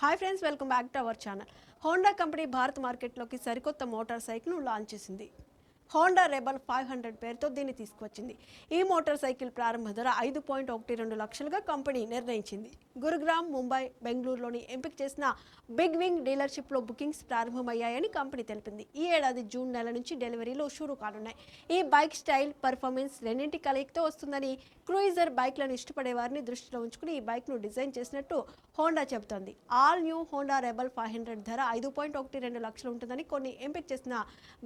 Hi friends welcome back to our channel Honda company Bharat మార్కెట్లోకి సరికొత్త motor సైకిల్ను launch చేసింది. హోండా రెబల్ ఫైవ్ హండ్రెడ్ పేరుతో దీన్ని తీసుకువచ్చింది. ఈ మోటార్ సైకిల్ ప్రారంభ ధర ఐదు పాయింట్ ఒకటి రెండు లక్షలుగా కంపెనీ నిర్ణయించింది. గురుగ్రామ్ ముంబై బెంగళూరులోని ఎంపిక చేసిన బిగ్ వింగ్ డీలర్షిప్లో బుకింగ్స్ ప్రారంభమయ్యాయని కంపెనీ తెలిపింది. ఈ ఏడాది జూన్ నెల నుంచి డెలివరీలు షూరు కానున్నాయి. ఈ బైక్ స్టైల్ పర్ఫార్మెన్స్ రెండింటి కలయికతో వస్తుందని క్రూయిజర్ బైక్లను ఇష్టపడే వారిని దృష్టిలో ఉంచుకుని ఈ బైక్ను డిజైన్ చేసినట్టు హోండా చెబుతోంది. All new Honda Rebel five hundred ధర ఐదు పాయింట్ ఒకటి రెండు లక్షలు ఉంటుందని కొన్ని ఎంపిక చేసిన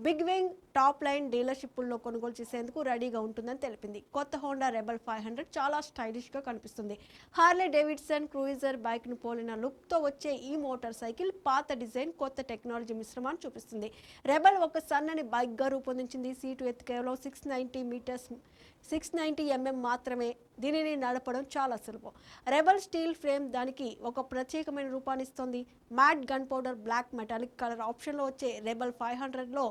బిగ్ వింగ్ టాప్ లైన్ డీలర్షిప్లో కొనుగోలు చేసేందుకు రెడీగా ఉంటుందని తెలిపింది. కొత్త హోండా రెబల్ ఫైవ్ హండ్రెడ్ చాలా స్టైలిష్గా కనిపిస్తుంది. హార్లే డేవిడ్సన్ క్రూయిజర్ బైక్ను పోలిన లుక్తో వచ్చే ఈ మోటార్ సైకిల్ పాత డిజైన్ కొత్త టెక్నాలజీ మిశ్రమాన్ని చూపిస్తుంది. రెబల్ ఒక సన్నని బైక్గా రూపొందించింది. సీటు ఎత్తు కేవలం six ninety metres six ninety mm మాత్రమే దీనిని నడపడం చాలా సులభం. రెబల్ స్టీల్ ఫ్రేమ్ దానికి ఒక ప్రత్యేకమైన రూపాన్ని ఇస్తుంది. Matte gun powder black metallic colour ఆప్షన్లో వచ్చే రెబల్ ఫైవ్ హండ్రెడ్లో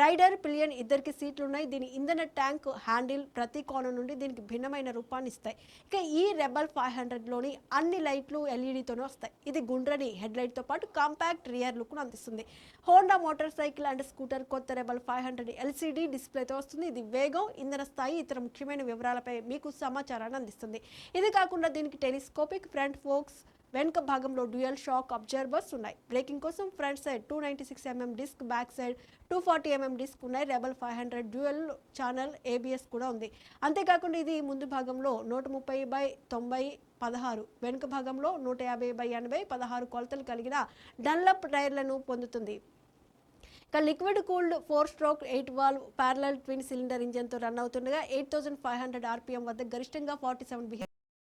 రైడర్ పిలియన్ ఇద్దరికి సీట్లు ఉన్నాయి దీని ఇంధన ట్యాంక్ హ్యాండిల్ ప్రతి కోణం నుండి దీనికి భిన్నమైన రూపాన్ని ఇస్తాయి. ఇక ఈ రెబల్ ఫైవ్ హండ్రెడ్లోని అన్ని లైట్లు ఎల్ఈడితోనే వస్తాయి. ఇది గుండ్రని హెడ్లైట్తో పాటు కాంపాక్ట్ రియర్ లుక్ను అందిస్తుంది. Honda motor cycle and scooter కొత్త రెబల్ ఫైవ్ హండ్రెడ్ ఎల్సీడీ డిస్ప్లేతో వస్తుంది. ఇది వేగం ఇంధన స్థాయి ఇతర ముఖ్యమైన వివరాలపై మీకు సమాచారాన్ని అందిస్తుంది. ఇది కాకుండా దీనికి టెలిస్కోపిక్ ఫ్రంట్ ఫోక్స్ వెనుక భాగంలో డ్యూయల్ షాక్ అబ్జర్వర్స్ ఉన్నాయి. బ్రేకింగ్ కోసం front side two ninety six mm disc back side two forty mm disc ఉన్నాయి. Rebel five hundred dual channel ABS కూడా ఉంది. అంతేకాకుండా ఇది ముందు భాగంలో నూట ముప్పై బై తొంభై పదహారు వెనుక భాగంలో నూట యాభై బై ఎనభై పదహారు కొలతలు కలిగిన డన్లప్ టైర్లను పొందుతుంది. ఇక liquid cooled four stroke eight valve parallel twin cylinder ఇంజన్తో run అవుతుండగా eight thousand five hundred RPM వద్ద గరిష్టంగా ఫార్టీ సెవెన్ బిహెచ్